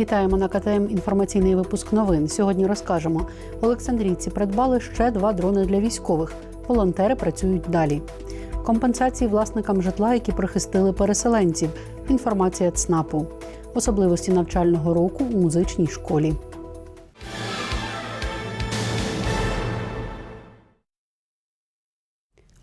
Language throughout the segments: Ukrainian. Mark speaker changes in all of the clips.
Speaker 1: Вітаємо на КТМ інформаційний випуск новин. Сьогодні розкажемо. Олександрійці придбали ще два дрони для військових. Волонтери працюють далі. Компенсації власникам житла, які прихистили переселенців. Інформація ЦНАПу. Особливості навчального року у музичній школі.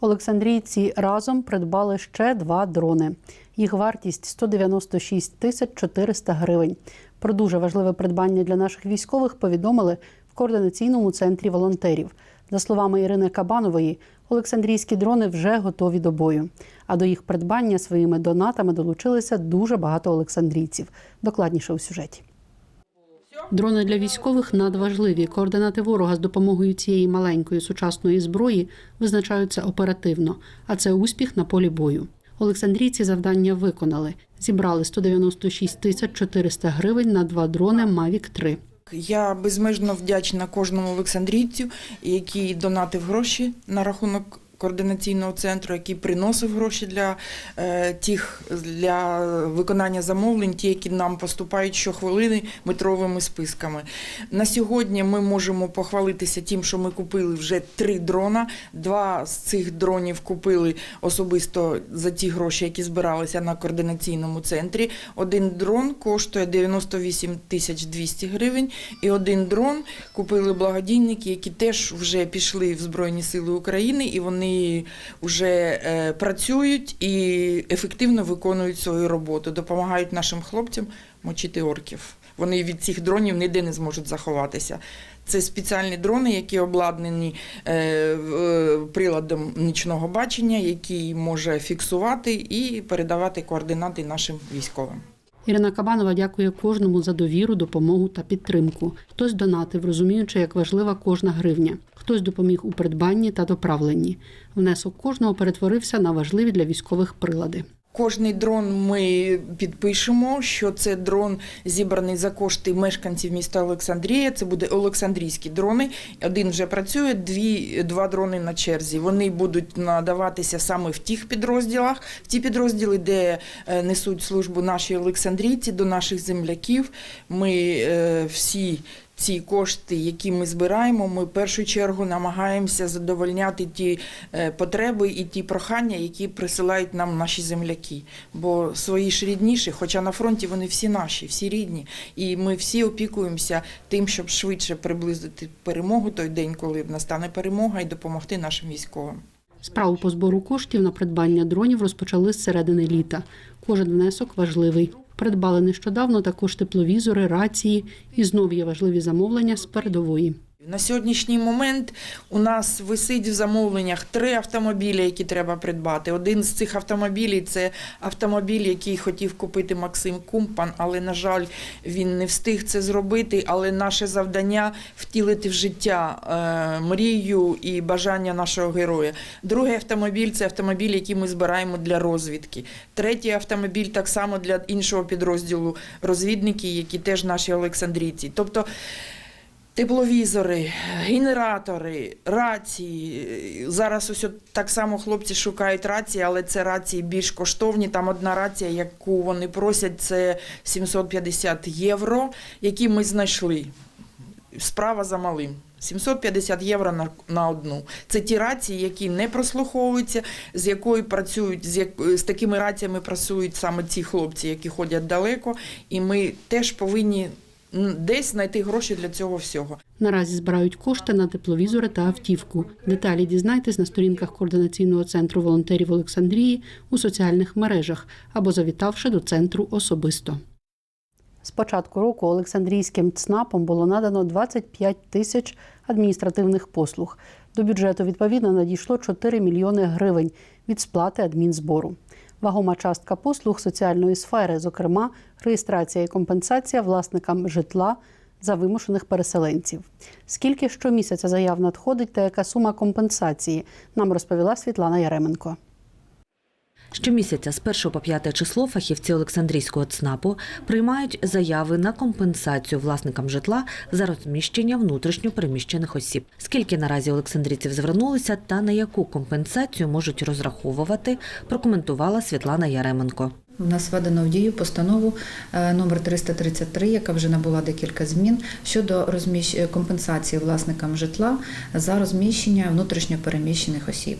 Speaker 1: Олександрійці разом придбали ще два дрони. Їх вартість 196 тисяч 400 гривень. Про дуже важливе придбання для наших військових повідомили в координаційному центрі волонтерів. За словами Ірини Кабанової, Олександрійські дрони вже готові до бою. А до їх придбання своїми донатами долучилися дуже багато олександрійців. Докладніше у сюжеті. Дрони для військових надважливі. Координати ворога з допомогою цієї маленької сучасної зброї визначаються оперативно, а це успіх на полі бою. Олександрійці завдання виконали. Зібрали 196 тисяч 400 гривень на два дрони Мавік 3
Speaker 2: Я безмежно вдячна кожному олександрійцю, який донатив гроші на рахунок координаційного центру, який приносив гроші для е, тих для виконання замовлень, ті, які нам поступають щохвилини метровими списками. На сьогодні ми можемо похвалитися тим, що ми купили вже три дрона. Два з цих дронів купили особисто за ті гроші, які збиралися на координаційному центрі. Один дрон коштує 98 тисяч 200 гривень, і один дрон купили благодійники, які теж вже пішли в Збройні Сили України, і вони вже е, працюють і ефективно виконують свою роботу, допомагають нашим хлопцям мочити орків. Вони від цих дронів ніде не зможуть заховатися. Це спеціальні дрони, які обладнані е, е, приладом нічного бачення, який може фіксувати і передавати координати нашим військовим.
Speaker 1: Ірина Кабанова дякує кожному за довіру, допомогу та підтримку. Хтось донатив, розуміючи, як важлива кожна гривня. Хтось допоміг у придбанні та доправленні. Внесок кожного перетворився на важливі для військових прилади.
Speaker 2: Кожний дрон ми підпишемо, що це дрон зібраний за кошти мешканців міста Олександрія. Це буде Олександрійські дрони. Один вже працює, дві, два дрони на черзі. Вони будуть надаватися саме в тих підрозділах, в ті підрозділи, де е, несуть службу наші олександрійці, до наших земляків. Ми е, всі. Ці кошти, які ми збираємо, ми в першу чергу намагаємося задовольняти ті е, потреби і ті прохання, які присилають нам наші земляки. Бо свої ж рідніші, хоча на фронті вони всі наші, всі рідні, і ми всі опікуємося тим, щоб швидше приблизити перемогу той день, коли настане перемога, і допомогти нашим військовим.
Speaker 1: Справу по збору коштів на придбання дронів розпочали з середини літа. Кожен внесок важливий. Придбали нещодавно також тепловізори, рації і знов є важливі замовлення з передової.
Speaker 2: На сьогоднішній момент у нас висить в замовленнях три автомобілі, які треба придбати. Один з цих автомобілів це автомобіль, який хотів купити Максим Кумпан, але на жаль, він не встиг це зробити. Але наше завдання втілити в життя е, мрію і бажання нашого героя. Другий автомобіль це автомобіль, який ми збираємо для розвідки. Третій автомобіль так само для іншого підрозділу розвідники, які теж наші олександрійці. Тобто Тепловізори, генератори, рації. Зараз ось так само хлопці шукають рації, але це рації більш коштовні. Там одна рація, яку вони просять, це 750 євро, які ми знайшли. Справа за малим. 750 євро на, на одну. Це ті рації, які не прослуховуються, з якою працюють, з, як, з такими раціями працюють саме ці хлопці, які ходять далеко. І ми теж повинні десь знайти гроші для цього всього.
Speaker 1: Наразі збирають кошти на тепловізори та автівку. Деталі дізнайтесь на сторінках координаційного центру волонтерів Олександрії у соціальних мережах або завітавши до центру особисто. З початку року Олександрійським ЦНАПом було надано 25 тисяч адміністративних послуг. До бюджету відповідно надійшло 4 мільйони гривень від сплати адмінзбору. Вагома частка послуг соціальної сфери, зокрема реєстрація і компенсація власникам житла за вимушених переселенців. Скільки щомісяця заяв надходить та яка сума компенсації, нам розповіла Світлана Яременко.
Speaker 3: Щомісяця з 1 по 5 число фахівці Олександрійського ЦНАПу приймають заяви на компенсацію власникам житла за розміщення внутрішньо переміщених осіб. Скільки наразі олександрійців звернулися та на яку компенсацію можуть розраховувати, прокоментувала Світлана Яременко.
Speaker 4: У нас введено в дію постанову е, номер 333, яка вже набула декілька змін щодо компенсації власникам житла за розміщення внутрішньопереміщених осіб.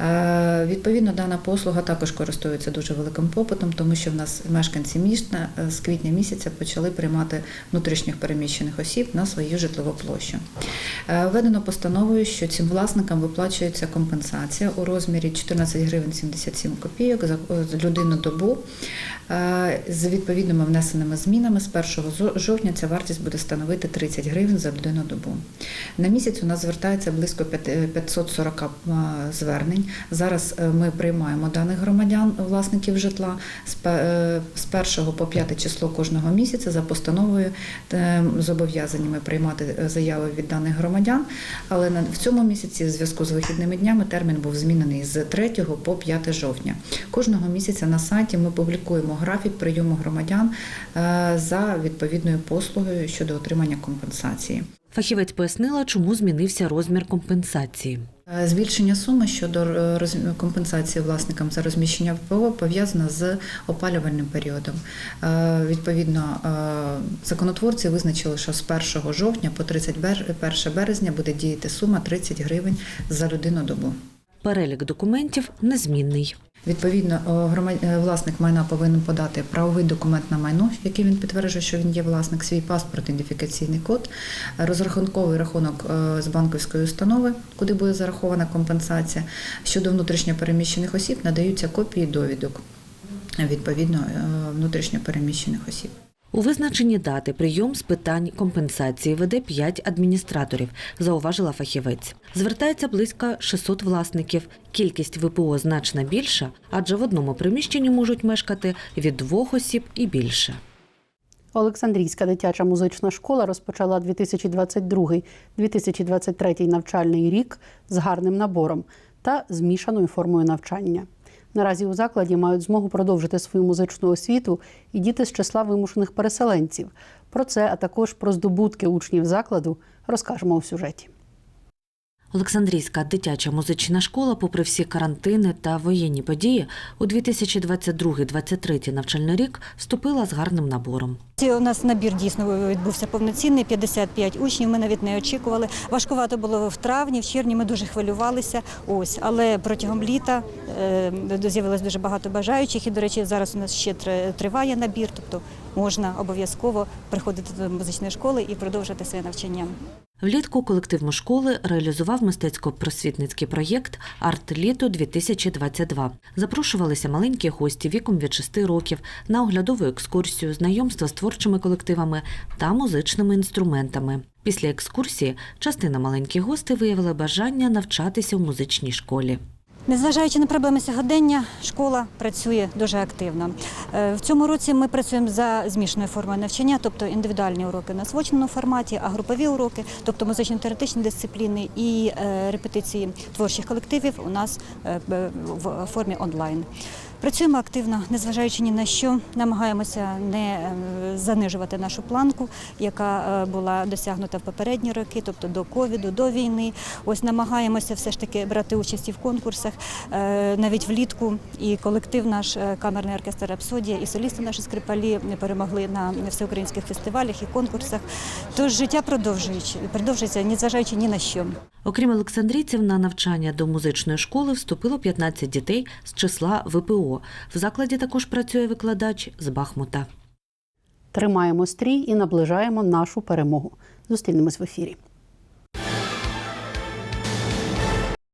Speaker 4: Е, Відповідно, дана послуга також користується дуже великим попитом, тому що в нас мешканці міста е, з квітня місяця почали приймати внутрішніх переміщених осіб на свою житлову площу. Е, Введено постановою, що цим власникам виплачується компенсація у розмірі 14 гривень 77 копійок за людину добу. З відповідними внесеними змінами з 1 жовтня ця вартість буде становити 30 гривень за людину добу. На місяць у нас звертається близько 540 е, звернень. Зараз е, ми приймаємо даних громадян, власників житла з пе- е, 1 по 5 число кожного місяця за постановою е, зобов'язані ми приймати заяви від даних громадян. Але в цьому місяці, в зв'язку з вихідними днями, термін був змінений з 3 по 5 жовтня. Кожного місяця на сайті ми публікуємо графік прийому громадян за відповідною послугою щодо отримання компенсації.
Speaker 3: Фахівець пояснила, чому змінився розмір компенсації.
Speaker 4: Е, Збільшення суми щодо е, компенсації власникам за розміщення ВПО пов'язано з опалювальним періодом. Е, Відповідно, законотворці визначили, що з 1 жовтня по 31 березня буде діяти сума 30 гривень за людину добу.
Speaker 3: Перелік документів незмінний.
Speaker 4: Відповідно, грома- е, власник майна повинен подати правовий документ на майно, який він підтверджує, що він є власник, свій паспорт, ідентифікаційний код, розрахунковий рахунок е, з банківської установи, куди буде зарахована компенсація. Щодо внутрішньопереміщених осіб надаються копії довідок відповідно е, внутрішньопереміщених осіб.
Speaker 3: У визначенні дати прийом з питань компенсації веде 5 адміністраторів, зауважила фахівець. Звертається близько 600 власників. Кількість ВПО значно більша, адже в одному приміщенні можуть мешкати від двох осіб і більше.
Speaker 1: Олександрійська дитяча музична школа розпочала 2022-2023 навчальний рік з гарним набором та змішаною формою навчання. Наразі у закладі мають змогу продовжити свою музичну освіту і діти з числа вимушених переселенців. Про це, а також про здобутки учнів закладу, розкажемо у сюжеті.
Speaker 3: Олександрійська дитяча музична школа, попри всі карантини та воєнні події, у 2022-2023 навчальний рік вступила з гарним набором.
Speaker 5: У нас набір дійсно відбувся повноцінний, 55 учнів. Ми навіть не очікували. Важкувато було в травні, в червні ми дуже хвилювалися. Ось, але протягом літа е, з'явилось дуже багато бажаючих. І, до речі, зараз у нас ще тр- триває набір, тобто можна обов'язково приходити до музичної школи і продовжити своє навчання.
Speaker 3: Влітку колектив школи реалізував мистецько-просвітницький проєкт Арт-літо 2022 Запрошувалися маленькі гості віком від 6 років на оглядову екскурсію, знайомство з творчими колективами та музичними інструментами. Після екскурсії частина маленьких гостей виявила бажання навчатися в музичній школі.
Speaker 5: Незважаючи на проблеми сьогодення, школа працює дуже активно. Е, В цьому році ми працюємо за змішаною формою навчання, тобто індивідуальні уроки на свочному форматі, а групові уроки, тобто музично-теоретичні дисципліни і е, репетиції творчих колективів у нас е, в формі онлайн. Працюємо активно, незважаючи ні на що, намагаємося не е, занижувати нашу планку, яка е, була досягнута в попередні роки, тобто до ковіду, до війни. Ось намагаємося все ж таки брати участь в конкурсах, е, навіть влітку. І колектив наш камерний оркестр Рапсодія, і солісти наші скрипалі перемогли на всеукраїнських фестивалях і конкурсах. Тож життя продовжується, незважаючи ні на що.
Speaker 3: Окрім олександрійців, на навчання до музичної школи вступило 15 дітей з числа ВПО. В закладі також працює викладач з Бахмута.
Speaker 1: Тримаємо стрій і наближаємо нашу перемогу. Зустрінемось в ефірі.